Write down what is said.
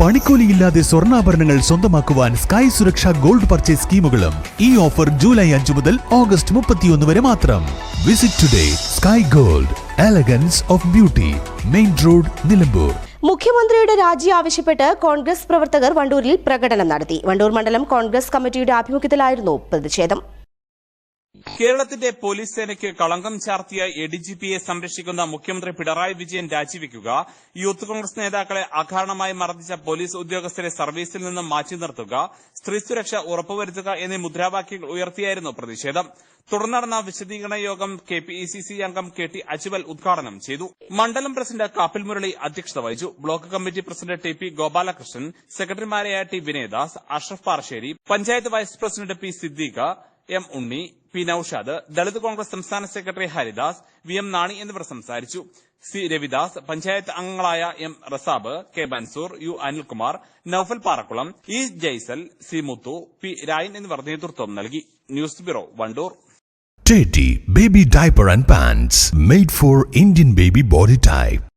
പണിക്കൂലിയില്ലാതെ സ്വർണാഭരണങ്ങൾ സ്വന്തമാക്കുവാൻ sky Suraksha gold purchase സ്കീമുകളും ഈ ഓഫർ ജൂലൈ അഞ്ചു മുതൽ ഓഗസ്റ്റ് മുപ്പത്തിയൊന്ന് വരെ മാത്രം. Visit today Sky Gold elegance of beauty main road Nilambur. മുഖ്യമന്ത്രിയുടെ രാജി ആവശ്യപ്പെട്ട് കോൺഗ്രസ് പ്രവർത്തകർ വണ്ടൂരിൽ പ്രകടനം നടത്തി. വണ്ടൂർ മണ്ഡലം കോൺഗ്രസ് കമ്മിറ്റിയുടെ ആഭിമുഖ്യത്തിലായിരുന്നു പ്രതിഷേധം. കേരളത്തിന്റെ പോലീസ് സേനയ്ക്ക് കളങ്കം ചാർത്തിയ എഡിജിപിയെ സംരക്ഷിക്കുന്ന മുഖ്യമന്ത്രി പിണറായി വിജയൻ രാജിവെക്കുക യൂത്ത് കോൺഗ്രസ് നേതാക്കളെ അകാരണമായി മർദ്ദിച്ച പോലീസ് ഉദ്യോഗസ്ഥരെ സർവീസിൽ നിന്നും മാറ്റി നിർത്തുക സ്ത്രീ സുരക്ഷ ഉറപ്പുവരുത്തുക എന്നീ മുദ്രാവാക്യങ്ങൾ ഉയർത്തിയായിരുന്നു പ്രതിഷേധം. തുടർന്ന് നടന്ന വിശദീകരണ യോഗം കെ പി ഇ സി അംഗം കെ ടി അജ്വൽ ഉദ്ഘാടനം ചെയ്തു. മണ്ഡലം പ്രസിഡന്റ് കാപ്പിൽ മുരളി അധ്യക്ഷത വഹിച്ചു. Block committee president T P Gopalakrishnan സെക്രട്ടറിമാരായ T Vinayadas Ashraf Parasseri panchayat vice president P Siddique M Unni P Noushad Dalit Congress സംസ്ഥാന secretary Haridas V M Nani എന്നിവർ സംസാരിച്ചു. സി രവിദാസ് പഞ്ചായത്ത് അംഗങ്ങളായ M Razab K Mansoor U Anilkumar Noufal Parakkulam E Jaisal C Muthu P Rayan എന്നിവർ നേതൃത്വം നൽകി. News bureau Wandoor. Teddy Baby Diaper and Pants made for Indian baby body type.